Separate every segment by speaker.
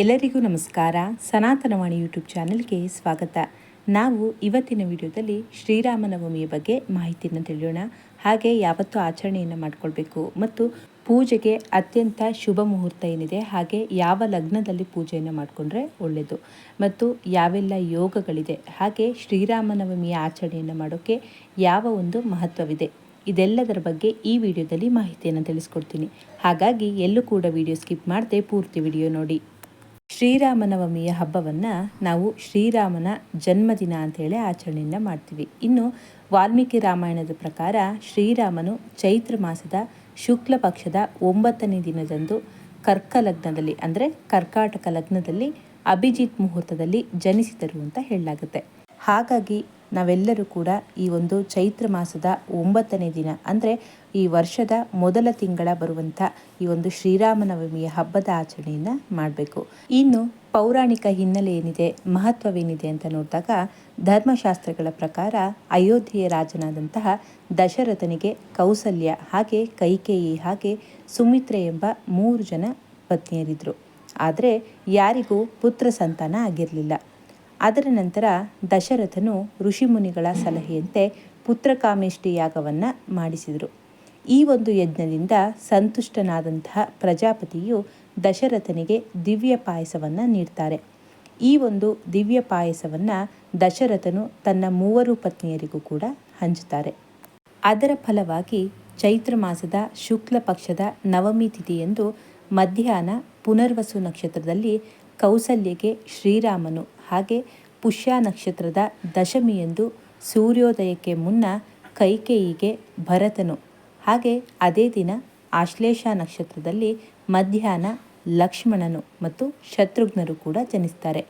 Speaker 1: ಎಲ್ಲರಿಗೂ ನಮಸ್ಕಾರ. ಸನಾತನವಾಣಿ ಯೂಟ್ಯೂಬ್ ಚಾನೆಲ್ಗೆ ಸ್ವಾಗತ. ನಾವು ಇವತ್ತಿನ ವಿಡಿಯೋದಲ್ಲಿ ಶ್ರೀರಾಮನವಮಿಯ ಬಗ್ಗೆ ಮಾಹಿತಿಯನ್ನು ತಿಳಿಯೋಣ. ಹಾಗೆ ಯಾವತ್ತೂ ಆಚರಣೆಯನ್ನು ಮಾಡಿಕೊಳ್ಬೇಕು. ಮತ್ತು ಪೂಜೆಗೆ ಅತ್ಯಂತ ಶುಭ ಮುಹೂರ್ತ ಏನಿದೆ, ಹಾಗೆ ಯಾವ ಲಗ್ನದಲ್ಲಿ ಪೂಜೆಯನ್ನು ಮಾಡಿಕೊಂಡ್ರೆ ಒಳ್ಳೆಯದು ಮತ್ತು ಯಾವೆಲ್ಲ ಯೋಗಗಳಿದೆ, ಹಾಗೆ ಶ್ರೀರಾಮನವಮಿಯ ಆಚರಣೆಯನ್ನು ಮಾಡೋಕ್ಕೆ ಯಾವ ಒಂದು ಮಹತ್ವವಿದೆ, ಇದೆಲ್ಲದರ ಬಗ್ಗೆ ಈ ವಿಡಿಯೋದಲ್ಲಿ ಮಾಹಿತಿಯನ್ನು ತಿಳಿಸ್ಕೊಡ್ತೀನಿ. ಹಾಗಾಗಿ ಎಲ್ಲೂ ಕೂಡ ವಿಡಿಯೋ ಸ್ಕಿಪ್ ಮಾಡದೆ ಪೂರ್ತಿ ವಿಡಿಯೋ ನೋಡಿ. ಶ್ರೀರಾಮನವಮಿಯ ಹಬ್ಬವನ್ನು ನಾವು ಶ್ರೀರಾಮನ ಜನ್ಮದಿನ ಅಂತೇಳಿ ಆಚರಣೆಯನ್ನು ಮಾಡ್ತೀವಿ. ಇನ್ನು ವಾಲ್ಮೀಕಿ ರಾಮಾಯಣದ ಪ್ರಕಾರ ಶ್ರೀರಾಮನು ಚೈತ್ರ ಮಾಸದ ಶುಕ್ಲ ಪಕ್ಷದ ಒಂಬತ್ತನೇ ದಿನದಂದು ಕರ್ಕ ಲಗ್ನದಲ್ಲಿ ಅಂದರೆ ಕರ್ಕಾಟಕ ಲಗ್ನದಲ್ಲಿ ಅಭಿಜಿತ್ ಮುಹೂರ್ತದಲ್ಲಿ ಜನಿಸಿದರು ಅಂತ ಹೇಳಲಾಗುತ್ತೆ. ಹಾಗಾಗಿ ನಾವೆಲ್ಲರೂ ಕೂಡ ಈ ಒಂದು ಚೈತ್ರ ಮಾಸದ ಒಂಬತ್ತನೇ ದಿನ, ಅಂದರೆ ಈ ವರ್ಷದ ಮೊದಲ ತಿಂಗಳ ಬರುವಂಥ ಈ ಒಂದು ಶ್ರೀರಾಮನವಮಿಯ ಹಬ್ಬದ ಆಚರಣೆಯನ್ನು ಮಾಡಬೇಕು. ಇನ್ನು ಪೌರಾಣಿಕ ಹಿನ್ನೆಲೆ ಏನಿದೆ, ಮಹತ್ವವೇನಿದೆ ಅಂತ ನೋಡಿದಾಗ ಧರ್ಮಶಾಸ್ತ್ರಗಳ ಪ್ರಕಾರ ಅಯೋಧ್ಯೆಯ ರಾಜನಾದಂತಹ ದಶರಥನಿಗೆ ಕೌಸಲ್ಯ, ಹಾಗೆ ಕೈಕೇಯಿ, ಹಾಗೆ ಸುಮಿತ್ರೆ ಎಂಬ ಮೂರು ಜನ ಪತ್ನಿಯರಿದ್ದರು ಆದರೆ ಯಾರಿಗೂ ಪುತ್ರ ಸಂತಾನ ಆಗಿರಲಿಲ್ಲ. ಅದರ ನಂತರ ದಶರಥನು ಋಷಿಮುನಿಗಳ ಸಲಹೆಯಂತೆ ಪುತ್ರಕಾಮೇಷ್ಟಿ ಯಾಗವನ್ನು ಮಾಡಿಸಿದರು. ಈ ಒಂದು ಯಜ್ಞದಿಂದ ಸಂತುಷ್ಟನಾದಂತಹ ಪ್ರಜಾಪತಿಯು ದಶರಥನಿಗೆ ದಿವ್ಯ ಪಾಯಸವನ್ನು ನೀಡ್ತಾರೆ. ಈ ಒಂದು ದಿವ್ಯ ಪಾಯಸವನ್ನು ದಶರಥನು ತನ್ನ ಮೂವರು ಪತ್ನಿಯರಿಗೂ ಕೂಡ ಹಂಚುತ್ತಾರೆ. ಅದರ ಫಲವಾಗಿ ಚೈತ್ರ ಮಾಸದ ಶುಕ್ಲ ಪಕ್ಷದ ನವಮಿ ತಿಥಿಯಂದು ಮಧ್ಯಾಹ್ನ ಪುನರ್ವಸು ನಕ್ಷತ್ರದಲ್ಲಿ ಕೌಸಲ್ಯಗೆ ಶ್ರೀರಾಮನು ಹಾಗೆ ಪುಷ್ಯ ನಕ್ಷತ್ರದ ದಶಮಿಯಂದು ಸೂರ್ಯೋದಯಕ್ಕೆ ಮುನ್ನ ಕೈಕೇಯಿಗೆ ಭರತನು. ಹಾಗೆ ಅದೇ ದಿನ ಆಶ್ಲೇಷ ನಕ್ಷತ್ರದಲ್ಲಿ ಮಧ್ಯಾಹ್ನ ಲಕ್ಷ್ಮಣನು ಮತ್ತು ಶತ್ರುಘ್ನರು ಕೂಡ ಜನಿಸ್ತಾರೆ.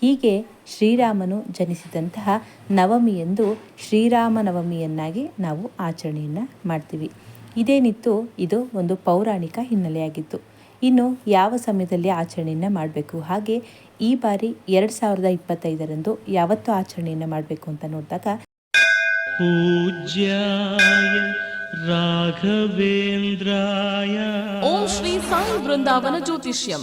Speaker 1: ಹೀಗೆ ಶ್ರೀರಾಮನು ಜನಿಸಿದಂತಹ ನವಮಿಯಂದು ಶ್ರೀರಾಮನವಮಿಯನ್ನಾಗಿ ನಾವು ಆಚರಣೆಯನ್ನು ಮಾಡ್ತೀವಿ. ಇದೇನಿತ್ತು ಇದು ಒಂದು ಪೌರಾಣಿಕ ಹಿನ್ನೆಲೆಯಾಗಿತ್ತು. ಇನ್ನು ಯಾವ ಸಮಯದಲ್ಲಿ ಆಚರಣೆಯನ್ನು ಮಾಡಬೇಕು? ಹಾಗೆ ಈ ಬಾರಿ ಎರಡು ಸಾವಿರದ ಇಪ್ಪತ್ತೈದರಂದು ಯಾವತ್ತು ಆಚರಣೆಯನ್ನು ಮಾಡಬೇಕು ಅಂತ ನೋಡಿದಾಗ
Speaker 2: ಪೂಜ್ಯ ರಾಘವೇಂದ್ರಾಯ.
Speaker 3: ಓಂ ಶ್ರೀ ಸಾಯಿ ಬೃಂದಾವನ ಜ್ಯೋತಿಷ್ಯಂ.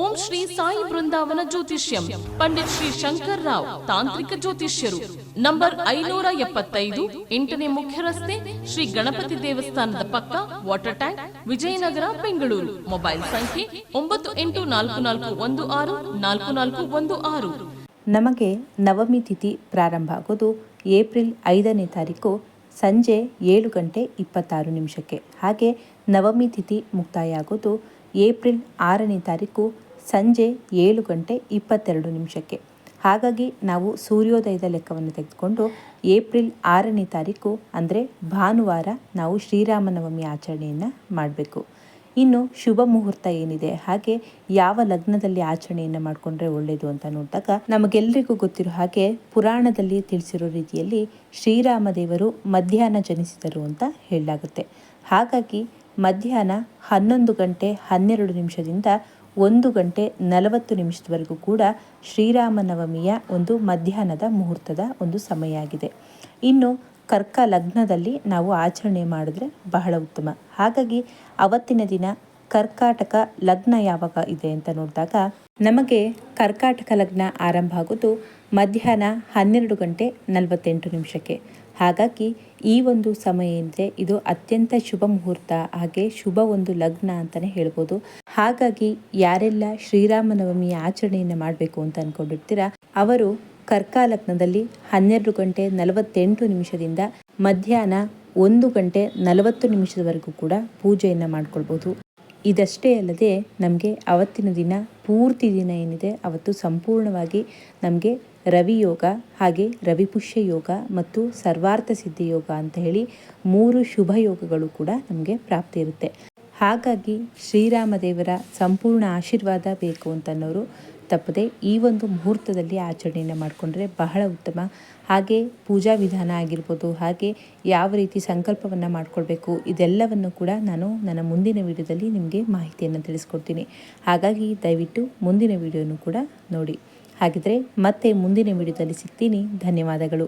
Speaker 3: ಓಂ ಶ್ರೀ ಸಾಯಿ ಬೃಂದಾವನ ಜ್ಯೋತಿಷ್ಯಂ. ಪಂಡಿತ್ ಶ್ರೀ ಶಂಕರ್ ರಾವ್, ತಾಂತ್ರಿಕ ಜ್ಯೋತಿಷ್ಯರು. ನಂಬರ್ ಐನೂರ ಎಪ್ಪತ್ತೈದು, ಎಂಟನೇ ಮುಖ್ಯ ರಸ್ತೆ ಶ್ರೀ ಗಣಪತಿ ದೇವಸ್ಥಾನದ ಪಕ್ಕ, water tank, Vijayanagara, Bengaluru. Mobile ಸಂಖ್ಯೆ ಒಂಬತ್ತು ಎಂಟು ನಾಲ್ಕು ನಾಲ್ಕು ಒಂದು ಆರು, ನಾಲ್ಕು ನಾಲ್ಕು ಒಂದು ಆರು.
Speaker 1: ನಮಗೆ ನವಮಿ ತಿಥಿ ಪ್ರಾರಂಭ ಆಗೋದು ಏಪ್ರಿಲ್ ಐದನೇ ತಾರೀಕು ಸಂಜೆ ಏಳು ಗಂಟೆ ಇಪ್ಪತ್ತಾರು ನಿಮಿಷಕ್ಕೆ. ಹಾಗೆ ನವಮಿ ತಿಥಿ ಮುಕ್ತಾಯ ಆಗೋದು ಏಪ್ರಿಲ್ ಆರನೇ ತಾರೀಕು ಸಂಜೆ ಏಳು ಗಂಟೆ ಇಪ್ಪತ್ತೆರಡು ನಿಮಿಷಕ್ಕೆ. ಹಾಗಾಗಿ ನಾವು ಸೂರ್ಯೋದಯದ ಲೆಕ್ಕವನ್ನು ತೆಗೆದುಕೊಂಡು ಏಪ್ರಿಲ್ ಆರನೇ ತಾರೀಕು, ಅಂದರೆ ಭಾನುವಾರ ನಾವು ಶ್ರೀರಾಮನವಮಿ ಆಚರಣೆಯನ್ನು ಮಾಡಬೇಕು. ಇನ್ನು ಶುಭ ಮುಹೂರ್ತ ಏನಿದೆ, ಹಾಗೆ ಯಾವ ಲಗ್ನದಲ್ಲಿ ಆಚರಣೆಯನ್ನು ಮಾಡಿಕೊಂಡ್ರೆ ಒಳ್ಳೆಯದು ಅಂತ ನೋಡಿದಾಗ ನಮಗೆಲ್ಲರಿಗೂ ಗೊತ್ತಿರೋ ಹಾಗೆ ಪುರಾಣದಲ್ಲಿ ತಿಳಿಸಿರೋ ರೀತಿಯಲ್ಲಿ ಶ್ರೀರಾಮದೇವರು ಮಧ್ಯಾಹ್ನ ಜನಿಸಿದರು ಅಂತ ಹೇಳಲಾಗುತ್ತೆ. ಹಾಗಾಗಿ ಮಧ್ಯಾಹ್ನ ಹನ್ನೊಂದು ಗಂಟೆ ಹನ್ನೆರಡು ನಿಮಿಷದಿಂದ ಒಂದು ಗಂಟೆ ನಲವತ್ತು ನಿಮಿಷದವರೆಗೂ ಕೂಡ ಶ್ರೀರಾಮನವಮಿಯ ಒಂದು ಮಧ್ಯಾಹ್ನದ ಮುಹೂರ್ತದ ಒಂದು ಸಮಯ ಆಗಿದೆ ಇನ್ನು ಕರ್ಕ ಲಗ್ನದಲ್ಲಿ ನಾವು ಆಚರಣೆ ಮಾಡಿದ್ರೆ ಬಹಳ ಉತ್ತಮ. ಹಾಗಾಗಿ ಅವತ್ತಿನ ದಿನ ಕರ್ಕಾಟಕ ಲಗ್ನ ಯಾವಾಗ ಇದೆ ಅಂತ ನೋಡಿದಾಗ ನಮಗೆ ಕರ್ಕಾಟಕ ಲಗ್ನ ಆರಂಭ ಆಗೋದು ಮಧ್ಯಾಹ್ನ ಹನ್ನೆರಡು ಗಂಟೆ ನಲವತ್ತೆಂಟು ನಿಮಿಷಕ್ಕೆ. ಹಾಗಾಗಿ ಈ ಒಂದು ಸಮಯ ಎಂದರೆ ಇದು ಅತ್ಯಂತ ಶುಭ ಮುಹೂರ್ತ, ಹಾಗೆ ಶುಭ ಒಂದು ಲಗ್ನ ಅಂತಲೇ ಹೇಳ್ಬೋದು. ಹಾಗಾಗಿ ಯಾರೆಲ್ಲ ಶ್ರೀರಾಮನವಮಿಯ ಆಚರಣೆಯನ್ನು ಮಾಡಬೇಕು ಅಂತ ಅಂದ್ಕೊಂಡಿರ್ತೀರಾ ಅವರು ಕರ್ಕಾಲಗ್ನದಲ್ಲಿ ಹನ್ನೆರಡು ಗಂಟೆ ನಲವತ್ತೆಂಟು ನಿಮಿಷದಿಂದ ಮಧ್ಯಾಹ್ನ ಒಂದು ಗಂಟೆ ನಲವತ್ತು ನಿಮಿಷದವರೆಗೂ ಕೂಡ ಪೂಜೆಯನ್ನು ಮಾಡ್ಕೊಳ್ಬೋದು. ಇದಷ್ಟೇ ಅಲ್ಲದೆ ನಮಗೆ ಅವತ್ತಿನ ದಿನ ಪೂರ್ತಿ ದಿನ ಏನಿದೆ, ಅವತ್ತು ಸಂಪೂರ್ಣವಾಗಿ ನಮಗೆ ರವಿ ಯೋಗ ಹಾಗೆ ರವಿಪುಷ್ಯ ಯೋಗ ಮತ್ತು ಸರ್ವಾರ್ಥ ಸಿದ್ಧಿ ಯೋಗ ಅಂತ ಹೇಳಿ ಮೂರು ಶುಭ ಯೋಗಗಳು ಕೂಡ ನಮಗೆ ಪ್ರಾಪ್ತಿ ಇರುತ್ತೆ. ಹಾಗಾಗಿ ಶ್ರೀರಾಮದೇವರ ಸಂಪೂರ್ಣ ಆಶೀರ್ವಾದ ಬೇಕು ಅಂತನ್ನೋರು ತಪ್ಪದೆ ಈ ಒಂದು ಮುಹೂರ್ತದಲ್ಲಿ ಆಚರಣೆಯನ್ನು ಮಾಡಿಕೊಂಡ್ರೆ ಬಹಳ ಉತ್ತಮ. ಹಾಗೆ ಪೂಜಾ ವಿಧಾನ ಆಗಿರ್ಬೋದು, ಹಾಗೆ ಯಾವ ರೀತಿ ಸಂಕಲ್ಪವನ್ನು ಮಾಡಿಕೊಳ್ಬೇಕು, ಇದೆಲ್ಲವನ್ನು ಕೂಡ ನಾನು ನನ್ನ ಮುಂದಿನ ವಿಡಿಯೋದಲ್ಲಿ ನಿಮಗೆ ಮಾಹಿತಿಯನ್ನು ತಿಳಿಸ್ಕೊಡ್ತೀನಿ. ಹಾಗಾಗಿ ದಯವಿಟ್ಟು ಮುಂದಿನ ವಿಡಿಯೋನು ಕೂಡ ನೋಡಿ. ಹಾಗಿದ್ರೆ ಮತ್ತೆ ಮುಂದಿನ ವಿಡಿಯೋದಲ್ಲಿ ಸಿಗ್ತೀನಿ. ಧನ್ಯವಾದಗಳು.